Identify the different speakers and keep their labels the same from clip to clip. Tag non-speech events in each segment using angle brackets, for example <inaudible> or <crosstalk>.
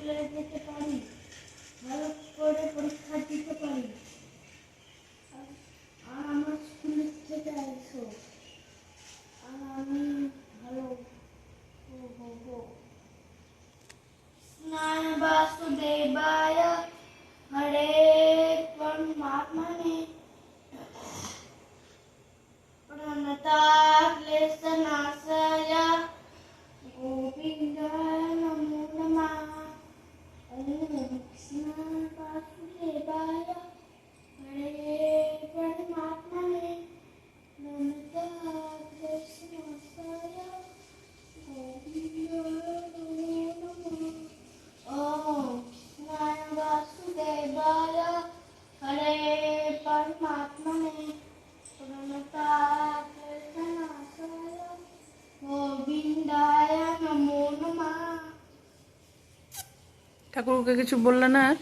Speaker 1: Gracias. <laughs>
Speaker 2: ঠাকুরকে কিছু বললে না? আর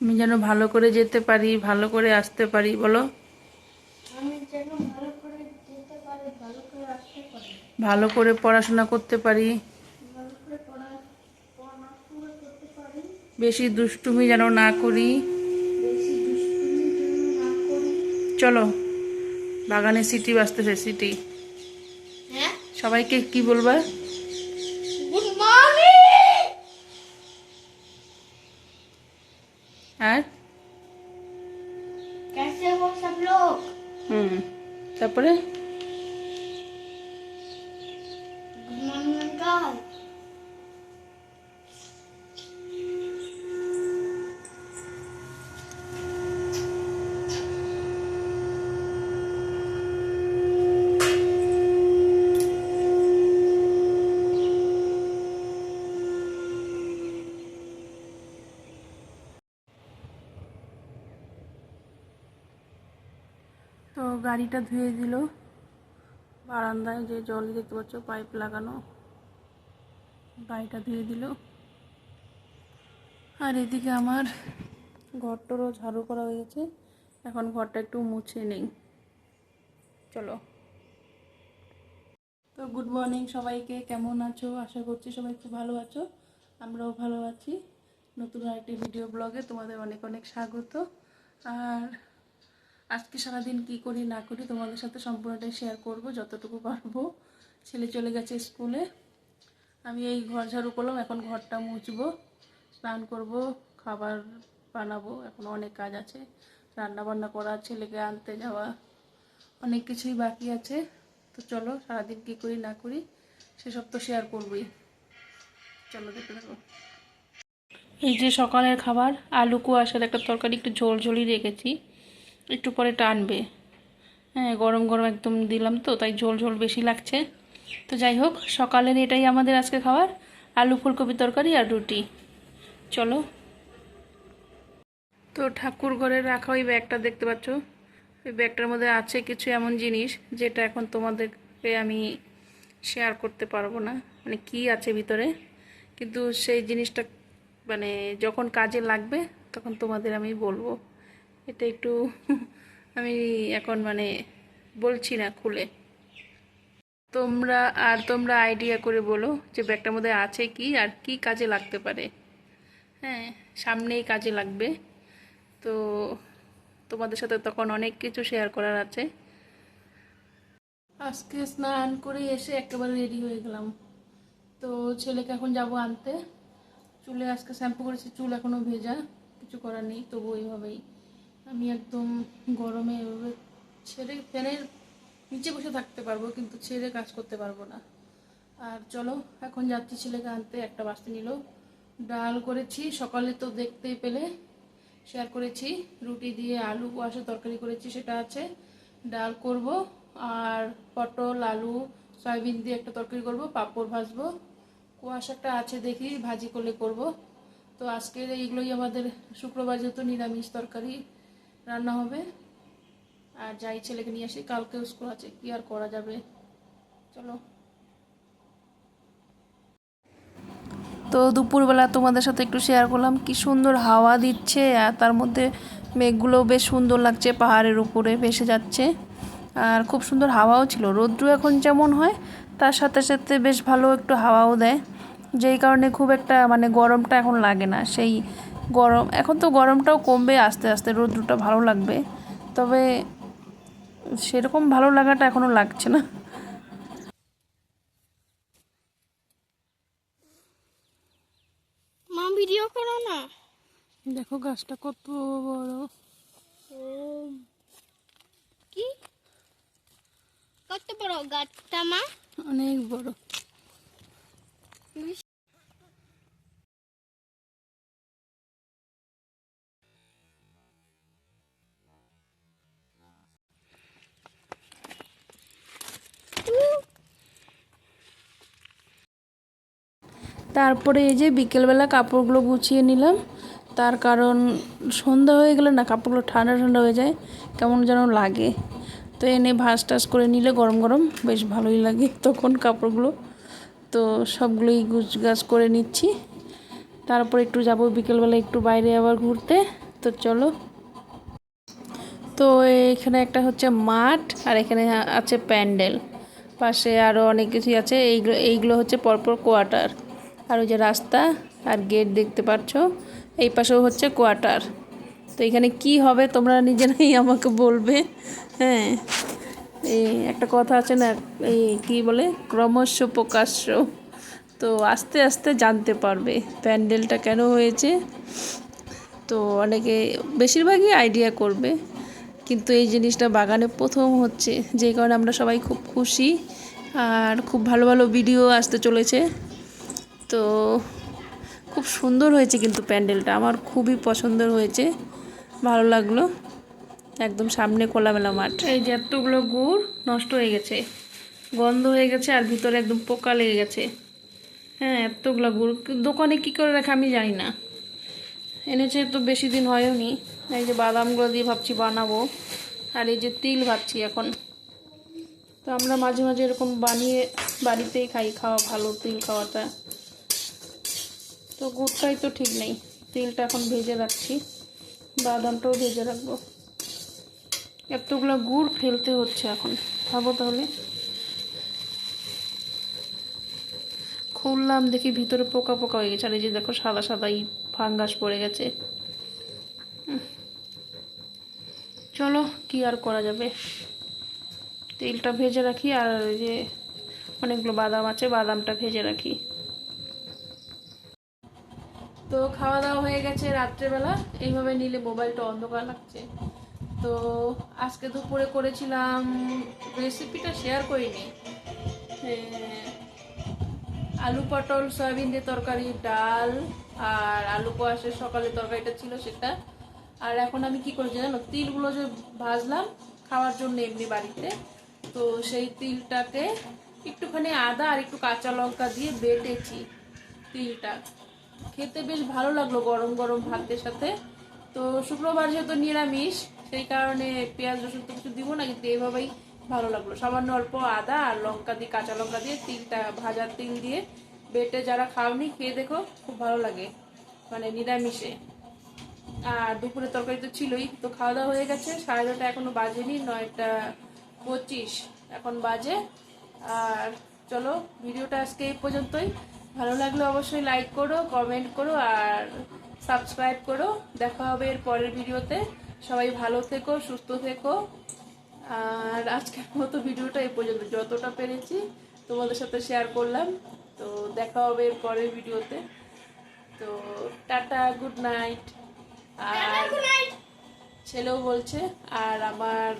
Speaker 2: আমি যেন ভালো করে যেতে পারি ভালো করে আসতে পারি বলো।
Speaker 1: ভালো করে
Speaker 2: পড়াশোনা করতে পারি। বেশি দুষ্টুমি যেন না করি। চলো বাগানে সিটি বাজতেছে সিটি।
Speaker 1: হ্যাঁ?
Speaker 2: সবাইকে কি বলবা? তারপরে তো গাড়িটা ধুয়ে দিল। বারান্দায় যে জল দেখতে পাচ্ছ, পাইপ লাগানো। বাড়িটা ধুয়ে দিল। আর এদিকে আমার ঘরটারও ঝাড়ু করা হয়ে গেছে। এখন ঘরটা একটু মুছে নেই। চলো। তো গুড মর্নিং সবাইকে, কেমন আছো? আশা করছি সবাই খুব ভালো আছো। আমরাও ভালো আছি। নতুন আরেকটি ভিডিও ব্লগে তোমাদের অনেক অনেক স্বাগত। আর আজকে সারাদিন কি করি না করি তোমাদের সাথে সম্পূর্ণটাই শেয়ার করব, যতটুকু পারব। ছেলে চলে গেছে স্কুলে আমি এই ঘর ঝাড়ু করলাম, এখন ঘরটা মুছবো, স্নান করব, খাবার বানাবো, এখন অনেক কাজ আছে। রান্না বান্না করা, ছেলেকে আনতে যাওয়া, অনেক কিছুই বাকি আছে। তো চলো, সারাদিন কি করি না করি, সেসব তো শেয়ার করবই। চলো দেখতে থাকো। এই যে সকালের খাবার, আলু কুয়াশার একটা তরকারি, একটু ঝোল ঝোলই রেখেছি। একটু পরে টানবে হ্যাঁ গরম গরম একদম দিলাম তো, তাই ঝোল ঝোল বেশি লাগছে। তো যাই হোক, সকালের এটাই আমাদের আজকে খাবার আলু ফুলকপি তরকারি আর রুটি। চলো। তো ঠাকুর ঘরে রাখা ওই ব্যাগটা দেখতে পাচ্ছ? ওই ব্যাগটার মধ্যে আছে কিছু এমন জিনিস যেটা এখন তোমাদেরকে আমি শেয়ার করতে পারব না। মানে কি আছে ভিতরে? কিন্তু সেই জিনিসটা মানে যখন কাজে লাগবে, তখন তোমাদের আমি বলব। এটা একটু, আমি এখন মানে বলছি না খুলে। তোমরা আর তোমরা আইডিয়া করে বলো যে ব্যাগটার মধ্যে আছে কি আর কি কাজে লাগতে পারে। হ্যাঁ সামনেই কাজে লাগবে। তো তোমাদের সাথে তখন অনেক কিছু শেয়ার করার আছে। আজকে স্নান করে এসে একেবারে রেডি হয়ে গেলাম। তো ছেলেকে এখন যাব আনতে। চুলে আজকে শ্যাম্পু করেছি, চুল এখনও ভেজা, কিছু করার নেই, তবু এইভাবেই আমি একদম গরমে এভাবে ছেড়ে ফ্যানের নিচে বসে থাকতে পারব, কিন্তু ছেড়ে কাজ করতে পারব না। আর চলো, এখন যাচ্ছি ছেলেকে আনতে, একটা বাস্তি নিল। ডাল করেছি, সকালে তো দেখতেই পেলে। শেয়ার করেছি, রুটি দিয়ে আলু কুয়াশা তরকারি করেছি, সেটা আছে। ডাল করব, আর পটল, আলু, সয়াবিন দিয়ে একটা তরকারি করব, পাঁপড় ভাজবো। কুয়াশাটা আছে দেখি, ভাজি করলে করব। তো আজকের এইগুলোই আমাদের শুক্রবার যেহেতু নিরামিষ তরকারি রান্না হবে। আর যাই ছেলেকে নিয়ে আসি, কালকেও স্কুল আছে, কি আর করা যাবে? চলো। তো দুপুরবেলা তোমাদের সাথে একটু শেয়ার করলাম, কি সুন্দর হাওয়া দিচ্ছে, আর তার মধ্যে মেঘগুলো বেশ সুন্দর লাগছে, পাহাড়ের উপরে ভেসে যাচ্ছে। আর খুব সুন্দর হাওয়াও ছিল, রৌদ্র এখন যেমন হয়, তার সাথে সাথে বেশ ভালো একটু হাওয়াও দেয়। যেই কারণে খুব একটা মানে গরমটা এখন লাগে না, সেই গরম। এখন তো গরমটাও কমবে আস্তে আস্তে রোদ্রুটা ভালো লাগবে। তবে সেরকম ভালো লাগাটা এখনও লাগছে না।
Speaker 1: মা ভিডিও করো না।
Speaker 2: দেখো গাছটা কত বড়।
Speaker 1: কি? কত বড় গাছটা মা?
Speaker 2: অনেক বড়। তারপরে এই যে বিকেলবেলা কাপড়গুলো গুছিয়ে নিলাম। তার কারণ সন্ধ্যা হয়ে গেলে না, কাপড়গুলো ঠান্ডা ঠান্ডা হয়ে যায়, কেমন যেন লাগে। তো এনে ভাঁজ টাস করে নিলে গরম গরম, বেশ ভালোই লাগে তখন কাপড়গুলো। তো সবগুলোই গুছ গাছ করে নিচ্ছি। তারপর একটু যাব বিকেলবেলা একটু বাইরে আবার ঘুরতে। তো চলো। তো এখানে একটা হচ্ছে মাঠ, আর এখানে আছে প্যান্ডেল। পাশে আরও অনেক কিছুই আছে। এইগুলো এইগুলো হচ্ছে পরপর কোয়ার্টার। আর ওই যে রাস্তা আর গেট দেখতে পাচ্ছ এই পাশেও হচ্ছে কোয়ার্টার তো এখানে কি হবে তোমরা নিজেরাই আমাকে বলবে। হ্যাঁ এই একটা কথা আছে না, এই কী বলে, ক্রমশ প্রকাশ্য। তো আস্তে আস্তে জানতে পারবে প্যান্ডেলটা কেন হয়েছে। তো অনেকে বেশিরভাগই আইডিয়া করবে, কিন্তু এই জিনিসটা বাগানে প্রথম হচ্ছে। যেই কারণে আমরা সবাই খুব খুশি, আর খুব ভালো ভালো ভিডিও আসতে চলেছে। তো খুব সুন্দর হয়েছে কিন্তু প্যান্ডেলটা। আমার খুবই পছন্দের হয়েছে। ভালো লাগল। একদম সামনে খোলামেলা মাঠ। এই যে এতগুলো গুড় নষ্ট হয়ে গেছে। গন্ধ হয়ে গেছে আর ভিতরে একদম পোকা লেগে গেছে। হ্যাঁ এতগুলো গুড়। দোকানে কী করে রাখে আমি জানি না। এনেছে তো বেশি দিন হয়ওনি এই যে বাদামগুলো দিয়ে ভাবছি বানাবো। আর এই যে তিল ভাবছি এখন। তো আমরা মাঝে মাঝে এরকম বানিয়ে বাড়িতেই খাই, খাওয়া ভালো তিল খাওয়াটা। তো গুড়টাই তো ঠিক নেই। তিলটা এখন ভেজে রাখছি। বাদামটাও ভেজে রাখব। এতগুলো গুড় ফেলতে হচ্ছে এখন। খাব তাহলে। খুললাম, দেখি ভিতরে পোকা পোকা হয়ে গেছে। আর এই যে দেখো, সাদা সাদা ই ফাঙ্গাস পড়ে গেছে। চলো, কি আর করা যাবে? তেলটা ভেজে রাখি আর যে অনেকগুলো বাদাম আছে, বাদামটা ভেজে রাখি। তো খাওয়া দাওয়া হয়ে গেছে রাত্রেবেলা। এইভাবে নিলে মোবাইলটা অন্ধকার লাগছে। তো আজকে দুপুরে করেছিলাম রেসিপিটা শেয়ার করিনি। আলু পটল, সয়াবিন দিয়ে তরকারি, ডাল আর আলু কোয়াশের সকালে তরকারিটা ছিল সেটা। আর এখন আমি কি করেছি জানো, তিলগুলো যে ভাজলাম খাওয়ার জন্য এমনি বাড়িতে, তো সেই তিলটাকে একটুখানি আদা আর একটু কাঁচা লঙ্কা দিয়ে বেটেছি তিলটা। খেতে বেশ ভালো লাগল গরম গরম ভাতের সাথে। তো শুক্রবার যেহেতু নিরামিষ, সেই কারণে পেঁয়াজ, রসুন তো কিছু দিব না, কিন্তু এইভাবেই ভালো লাগল। সামান্য অল্প আদা আর লঙ্কা দিয়ে, কাঁচা লঙ্কা দিয়ে তিলটা ভাজার তিল দিয়ে বেটে যারা খাওনি, খেয়ে দেখো, খুব ভালো লাগে মানে নিরামিষে। আর দুপুরে তরকারি তো ছিলই, তো খাওয়া দাওয়া হয়ে গেছে, সাড়ে নটা এখনও বাজেনি, নয়টা পঁচিশ এখন বাজে। আর চলো, ভিডিওটা আজকে এই পর্যন্তই। ভালো লাগলে অবশ্যই লাইক করো কমেন্ট করো আর সাবস্ক্রাইব করো। দেখা হবে এর পরের ভিডিওতে। সবাই ভালো থেকো সুস্থ থেকো। আর আজকের মতো ভিডিওটা এই পর্যন্ত। যতটা পেরেছি তোমাদের সাথে শেয়ার করলাম। তো দেখা হবে এর পরের ভিডিওতে। তো টাটা গুড নাইট আর ছেলেও বলছে আর আমার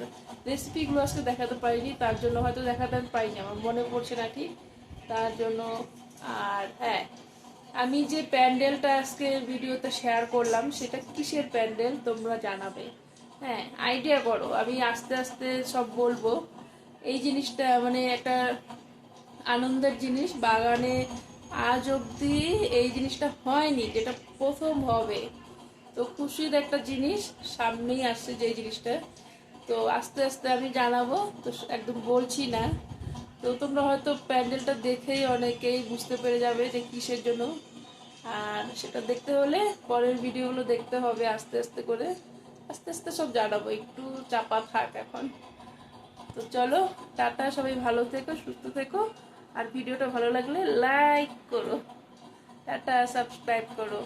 Speaker 2: রেসিপিগুলো আজকে দেখাতে পারিনি তার জন্য হয়তো দেখাতে পারিনি আমার মনে পড়ছে না ঠিক। তার জন্য আর হ্যাঁ আমি যে প্যান্ডেলটা আজকে ভিডিওতে শেয়ার করলাম, সেটা কিসের প্যান্ডেল তোমরা জানাবে। হ্যাঁ আইডিয়া করো আমি আস্তে আস্তে সব বলব। এই জিনিসটা মানে একটা আনন্দের জিনিস, বাগানে আজ অবধি এই জিনিসটা হয়নি, যেটা প্রথম হবে। তো খুশির একটা জিনিস সামনেই আসছে যে জিনিসটা। তো আস্তে আস্তে আমি জানাব, তো একদম বলছি না। তো তোমরা হয়তো প্যান্ডেলটা দেখেই অনেকেই বুঝতে পেরে যাবে যে কিসের জন্য। আর সেটা দেখতে হলে পরের ভিডিওগুলো দেখতে হবে আস্তে আস্তে করে। আস্তে আস্তে সব জানাব, একটু চাপা থাক এখন। তো চলো, টাটা, সবাই ভালো থেকো, সুস্থ থেকো। আর ভিডিওটা ভালো লাগলে লাইক করো, টাটা, সাবস্ক্রাইব করো।